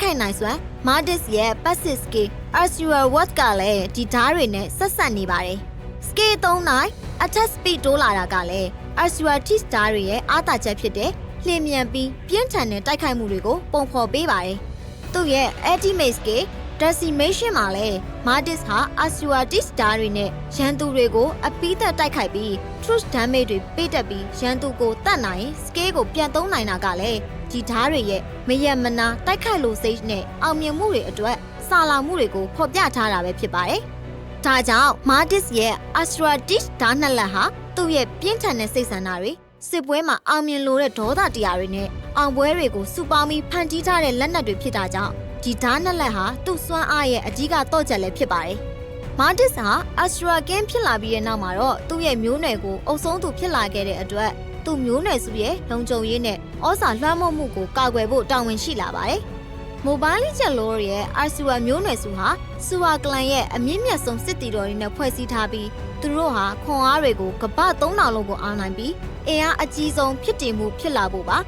ခိုင်နိုင်စွမ်း Mardis ရဲ့ passive skill Azure Word ကလည်းဒီဓာတ်တွေနဲ့ဆက်ဆက်နေပါတယ်။ skill 3နိုင် attack speed တိုးလာတာကလည်း Azure Teach ဓာတ်တွေရဲ့အားသာချက်ဖြစ်တဲ့လျင်မြန်ပြီးပြင်းထန်တဲ့တိုက်ခိုက်မှုတွေကိုပုံဖော်ပေးပါတယ်။သူ့ရဲ့ ultimate skill decimation မှာလည်း Mardis ဟာ Azure Teach ဓာတ်တွေနဲ့ရန်သူတွေကိုအပီးသက်တိုက်ခိုက်ပြီး truth damage တွေပေးတတ်ပြီးရန်သူကိုတတ်နိုင် skill ကိုပြန်သုံးနိုင်တာကလည်း ဒီဓာတ်တွေရဲ့မယက်မနာတိုက်ခိုက်လို့စိတ်နဲ့အောင်မြင်မှုတွေအတွက်စာလာမှုတွေကိုဖော်ပြထားတာပဲဖြစ်ပါတယ်။ဒါကြောင့် Mardis ရဲ့ Astra Dish ဓာတ်နှစ်လက်ဟာသူ့ရဲ့ပြင်းထန်တဲ့စိတ်ဆန္ဒတွေစစ်ပွဲမှာအောင်မြင်လိုတဲ့ဒေါသတရားတွေနဲ့အောင်ပွဲတွေကိုစုပေါင်းပြီးဖန်တီးထားတဲ့လက်နက်တွေဖြစ်တာကြောင့်ဒီဓာတ်နှစ်လက်ဟာသူ့စွမ်းအားရဲ့အကြီးကတော့ချက်လည်းဖြစ်ပါတယ်။ Mardis ဟာ Astra Game ဖြစ်လာပြီးတဲ့နောက်မှာတော့သူ့ရဲ့မျိုးနွယ်ကိုအုပ်ဆုံးသူဖြစ်လာခဲ့တဲ့အတွက် သူ့မျိုးနွယ်စုရဲ့လုံခြုံရေးနဲ့ဩဇာလွှမ်းမိုးမှုကိုကာကွယ်ဖို့တာဝန်ရှိလာပါတယ်။ Mobile Legends Lore ရဲ့ Asura မျိုးနွယ်စုဟာ Suwa Clan ရဲ့အမြင့်မြတ်ဆုံးစစ်တီတော်တွေနဲ့ဖွဲ့စည်းထားပြီးသူတို့ဟာခွန်အားတွေကိုကပ္ပ3000လုံးကိုအားနိုင်ပြီးအင်အားအကြီးဆုံးဖြစ်တည်မှုဖြစ်လာဖို့ပါ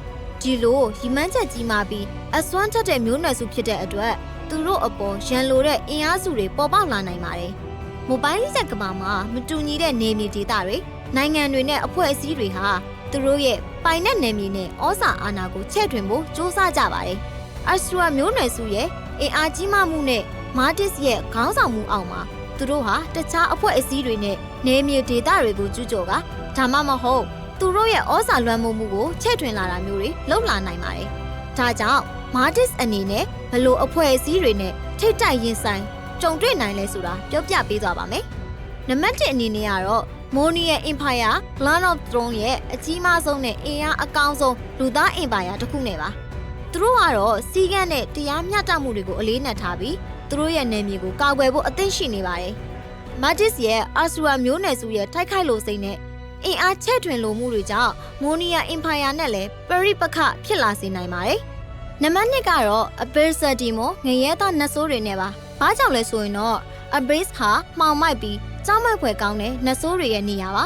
ဒီလိုရီမန်းချက်ကြီးမှပြီးအစွမ်းထက်တဲ့မျိုးနွယ်စုဖြစ်တဲ့အတွက်သူတို့အပေါ်ရန်လိုတဲ့အင်အားစုတွေပေါ်ပေါက်လာနိုင်ပါတယ်။ Mobile Legends ကမ္ဘာမှာမတူညီတဲ့နေမြေဒေသတွေနိုင်ငံတွေနဲ့အဖွဲ့အစည်းတွေဟာ သူတို့ရဲ့ပိုင်တဲ့နယ်မြေနဲ့ဩဇာအာဏာကိုချဲ့ထွင်ဖို့စ조사ကြပါတယ်။အစထရာမျိုးနွယ်စုရဲ့အင်အားကြီးမားမှုနဲ့မာတစ်ရဲ့ခေါင်းဆောင်မှုအောက်မှာသူတို့ဟာတခြားအဖွဲ့အစည်းတွေနဲ့နယ်မြေဒေသတွေကိုကျူးကျော်ကဒါမှမဟုတ်သူတို့ရဲ့ဩဇာလွှမ်းမိုးမှုကိုချဲ့ထွင်လာတာမျိုးတွေလုပ်လာနိုင်ပါတယ်။ဒါကြောင့်မာတစ်အနေနဲ့ဘလို့အဖွဲ့အစည်းတွေနဲ့ထိတ်တိုက်ရင်ဆိုင်ကြုံတွေ့နိုင်လဲဆိုတာပြောပြပေးသွားပါမယ်။နံပါတ်1အနေနဲ့ကတော့ Monian Empire Land of Throne ရဲ့အကြီးမားဆုံးနဲ့အင်အားအကောင်းဆုံးလူသားအင်ပါယာတစ်ခုနဲ့ပါ။သူတို့ကတော့စီးကန်းနဲ့တရားမျှတမှုတွေကိုအလေးနက်ထားပြီးသူတို့ရဲ့နယ်မြေကိုကာကွယ်ဖို့အသင့်ရှိနေပါတယ်။ Matis ရဲ့ Asura မျိုးနွယ်စုရဲ့တိုက်ခိုက်လို့စိမ့်နဲ့အင်အားချဲ့ထွင်လိုမှုတွေကြောင့် Monia Empire နဲ့လည်းပရိပခဖြစ်လာစေနိုင်ပါတယ်။နံပါတ်2ကတော့ Abyss Demo ငရဲသားနတ်ဆိုးတွေနဲ့ပါ။ဘာကြောင့်လဲဆိုရင်တော့ Abyss ဟာမှောင်မိုက်ပြီး ကြောက်မက်ဖွယ်ကောင်းတဲ့နတ်ဆိုးတွေရဲ့နေရာပါ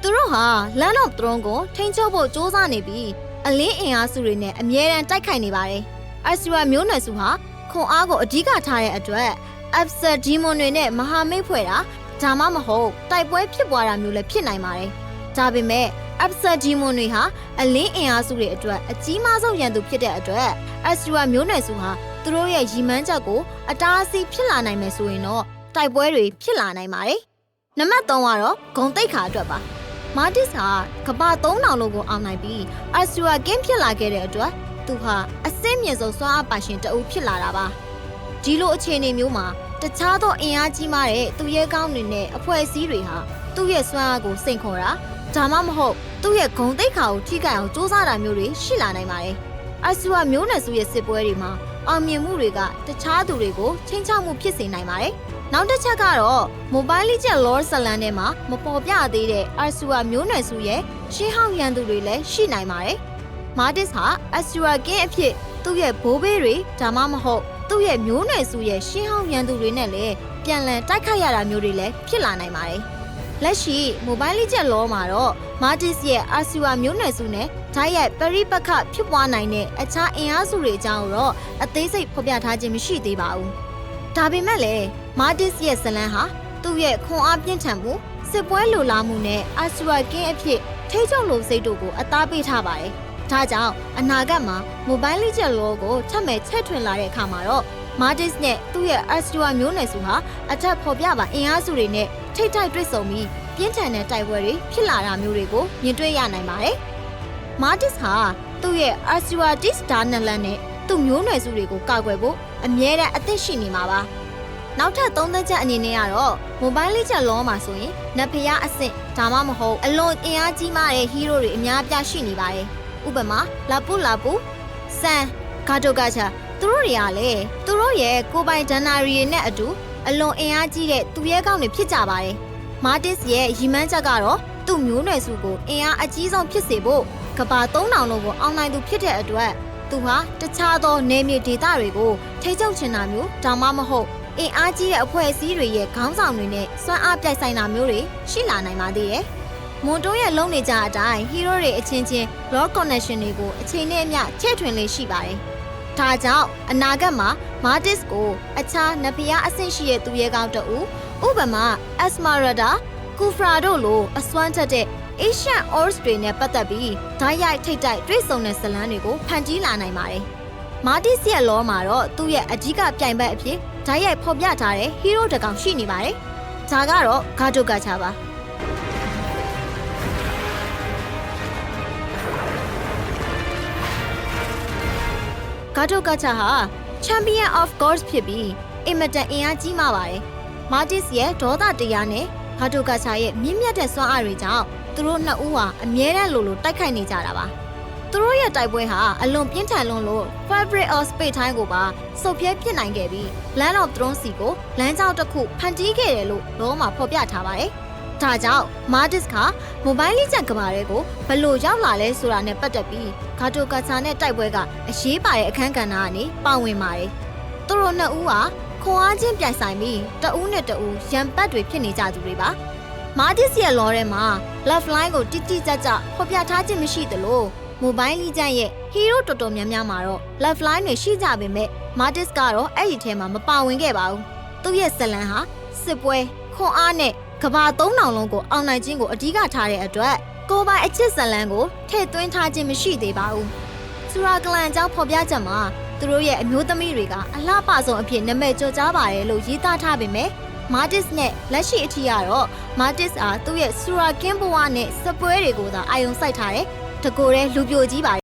သူတို့ဟာ Land of Throne ကိုထိန်းချုပ်ဖို့စ조사နေပြီးအလင်းအင်အားစုတွေနဲ့အမြဲတမ်းတိုက်ခိုက်နေပါတယ်။ Asura မျိုးနွယ်စုဟာခွန်အားကိုအဓိကထားတဲ့အတွက် Absar Demon တွေနဲ့မဟာမိတ်ဖွဲ့တာဒါမှမဟုတ်တိုက်ပွဲဖြစ်ပွားတာမျိုးလည်းဖြစ်နိုင်ပါတယ်။ဒါပေမဲ့ Absar Demon တွေဟာအလင်းအင်အားစုတွေအတွက်အကြီးမားဆုံးရန်သူဖြစ်တဲ့အတွက် Asura မျိုးနွယ်စုဟာသူတို့ရဲ့ရည်မှန်းချက်ကိုအတားအဆီးဖြစ်လာနိုင်မယ်ဆိုရင်တော့ တိုက်ပွဲတွေဖြစ်လာနိုင်ပါတယ်။နံပါတ်3ကတော့ဂုံတိတ်ခါအတွက်ပါ။မာတစ်ဟာကပ3000လုံးကိုအောင်နိုင်ပြီးအဆူရာကင်းဖြစ်လာခဲ့တဲ့အတွက်သူဟာအစင်းမြင့်ဆုံးစွမ်းအားပါရှင်တအုပ်ဖြစ်လာတာပါ။ဒီလိုအခြေအနေမျိုးမှာတခြားသောအင်အားကြီးမားတဲ့သူရဲကောင်းတွေနဲ့အဖွဲ့အစည်းတွေဟာသူ့ရဲ့စွမ်းအားကိုစိန်ခေါ်တာဒါမှမဟုတ်သူ့ရဲ့ဂုံတိတ်ခါကိုထိခိုက်အောင်စူးစမ်းတာမျိုးတွေရှိလာနိုင်ပါတယ်။အဆူရာမျိုးနယ်စုရဲ့စစ်ပွဲတွေမှာအောင်မြင်မှုတွေကတခြားသူတွေကိုချင်းချောက်မှုဖြစ်စေနိုင်ပါတယ်။ နောက်တစ်ချက်ကတော့ Mobile Legends Lord Salan ထဲမှာမပေါ်ပြသေးတဲ့ Asura မျိုးနွယ်စုရဲ့ရှင်းဟောင်းရန်သူတွေလည်းရှိနိုင်ပါတယ်။ Martis ဟာ Asura King အဖြစ်သူ့ရဲ့ဘိုးဘေးတွေဒါမှမဟုတ်သူ့ရဲ့မျိုးနွယ်စုရဲ့ရှင်းဟောင်းရန်သူတွေနဲ့လည်းပြန်လည်တိုက်ခိုက်ရတာမျိုးတွေလည်းဖြစ်လာနိုင်ပါတယ်။လက်ရှိ Mobile Legends Lord မှာတော့ Martis ရဲ့ Asura မျိုးနွယ်စုနဲ့ဓာတ်ရိုက်ပရိပခဖြစ်ပွားနိုင်တဲ့အခြားအင်အားစုတွေအကြောင်းတော့အသေးစိတ်ဖော်ပြထားခြင်းမရှိသေးပါဘူး။ဒါပေမဲ့လည်း မာတစ်ရဲ့ဇလန်းဟာသူ့ရဲ့ခွန်အားပြင်းထန်မှုစစ်ပွဲလိုလားမှုနဲ့အာဆူရာကင်းအဖြစ်ထိချုပ်လိုစိတ်တို့ကိုအသားပေးထားပါတယ်။ဒါကြောင့်အနာဂတ်မှာ Mobile Legends လောကိုထပ်မဲ့ချက်ထွင်လာတဲ့အခါမှာတော့ Martis နဲ့သူ့ရဲ့ Astra မျိုးနွယ်စုဟာအထက်ဖော်ပြပါအင်အားစုတွေနဲ့ထိတ်ထိုက်တွေ့ဆုံပြီးပြင်းထန်တဲ့တိုက်ပွဲတွေဖြစ်လာတာမျိုးတွေကိုမြင်တွေ့ရနိုင်ပါတယ်။ Martis ဟာသူ့ရဲ့ Astra Dis Darnalan နဲ့သူ့မျိုးနွယ်စုတွေကိုကာကွယ်ဖို့အမြဲတမ်းအသင့်ရှိနေမှာပါ။ နောက်ထပ်သုံးသက်ချက်အနေနဲ့ကတော့ Mobile Legends လောမှာဆိုရင်နတ်ဖျားအဆင့်ဒါမှမဟုတ်အလွန်အင်အားကြီးမားတဲ့ဟီးရိုးတွေအများအပြားရှိနေပါတယ်။ဥပမာလာပူလာပူဆန်ဂါတိုဂါချာသူတို့တွေကလည်းသူတို့ရဲ့ကိုပိုင်ဒန်နာရီတွေနဲ့အတူအလွန်အင်အားကြီးတဲ့သူရဲကောင်းတွေဖြစ်ကြပါတယ်။မာတစ်ရဲ့ရီမန်းချက်ကတော့သူ့မျိုးနွယ်စုကိုအင်အားအကြီးဆုံးဖြစ်စေဖို့ကဘာ3000လုံးကိုအောင်နိုင်သူဖြစ်တဲ့အတွက်သူဟာတခြားသောနေမြေဒေသတွေကိုထိချုပ်ချင်တာမျိုးဒါမှမဟုတ် အင်အားကြီးတဲ့အဖွဲ့အစည်းတွေရဲ့ခေါင်းဆောင်တွေနဲ့စွမ်းအားပြိုင်ဆိုင်တာမျိုးတွေရှိလာနိုင်ပါသေးတယ်။မွန်တိုးရဲ့လုံနေကြအတိုင်းဟီးရိုးတွေအချင်းချင်း law connection တွေကိုအချိန်နဲ့အမျှချဲ့ထွင်လေးရှိပါတယ်။ဒါကြောင့်အနာဂတ်မှာမာဒစ်ကိုအခြားနဖျားအဆင့်ရှိတဲ့သူရဲကောင်းတအူဥပမာအက်စမာရဒါကူဖရာတို့လိုအစွမ်းထက်တဲ့ Asian Ors တွေနဲ့ပတ်သက်ပြီးဓာတ်ရိုက်ထိတ်တိုက်တွေ့ဆုံတဲ့ဇာတ်လမ်းတွေကိုဖန်တီးလာနိုင်ပါတယ်။မာတီစ်ရဲ့လောမှာတော့သူ့ရဲ့အကြီးကပြိုင်ဘက်အဖြစ် ဓာတ်ရိုက်ဖော်ပြထားတဲ့ဟီးရိုးတစ်ကောင်ရှိနေပါတယ်။ဒါကတော့ဂါဒိုဂါချာပါ။ဂါဒိုဂါချာဟာ Champion of Gods ဖြစ်ပြီးအင်မတန်အင်အားကြီးမာပါတယ်။မာတီစ်ရဲ့ဒေါသတရားနဲ့ဂါဒိုဂါချာရဲ့မြင့်မြတ်တဲ့စွမ်းအားတွေကြောင့်သူတို့နှစ်ဦးဟာအမြဲတမ်းလိုလိုတိုက်ခိုက်နေကြတာပါ။ သူတို့ရဲ့တိုက်ပွဲဟာအလွန်ပြင်းထန်လွန်းလို့ Fabric of Space Time ကိုပါစုပ်ပြဲပစ်နိုင်ခဲ့ပြီး Land of Thrones စီကိုလမ်းကြောင်းတစ်ခုဖန်တီးခဲ့တယ်လို့လောမှာဖော်ပြထားပါတယ်။ဒါကြောင့် Mardis ကမိုဘိုင်းလိကျန်ကမာတွေကိုဘယ်လို့ရောက်လာလဲဆိုတာနဲ့ပတ်သက်ပြီးဂါတိုကာချာနဲ့တိုက်ပွဲကအရေးပါတဲ့အခန်းကဏ္ဍကနေပါဝင်ပါတယ်။သူတို့နှစ်ဦးဟာခွန်အားချင်းပြိုင်ဆိုင်ပြီးတဦးနဲ့တဦးရံပတ်တွေဖြစ်နေကြသူတွေပါ။မာတစ်ရဲ့လောထဲမှာ love line ကိုတိတိကျကျဖော်ပြထားခြင်းမရှိသလို မိုဘိုင်းလီကျန်ရဲ့ hero တော်တော်များများမှာတော့ love line တွေရှိကြပေမဲ့မာတစ်ကတော့အဲ့ဒီထဲမှာမပါဝင်ခဲ့ပါဘူး။သူ့ရဲ့ဇလန်ဟာစစ်ပွဲခွန်အားနဲ့ကဘာ3000လုံးကိုအောင်နိုင်ခြင်းကိုအဓိကထားတဲ့အတွက်ကိုယ်ပိုင်အချစ်ဇလန်ကိုထည့်သွင်းထားခြင်းမရှိသေးပါဘူး။ဆူရာကလန်အကြောင်းဖော်ပြချက်မှာသူတို့ရဲ့အမျိုးသမီးတွေကအလှပဆုံးအဖြစ်နာမည်ကျော်ကြားပါတယ်လို့ရေးသားထားပေမဲ့မာတစ်နဲ့လက်ရှိအထိကတော့မာတစ်အားသူ့ရဲ့ဆူရာကင်းဘဝနဲ့စပွဲတွေကိုသာအာယုံစိုက်ထားတယ်။ တကိုယ်တည်းလူပြိုကြီးပါ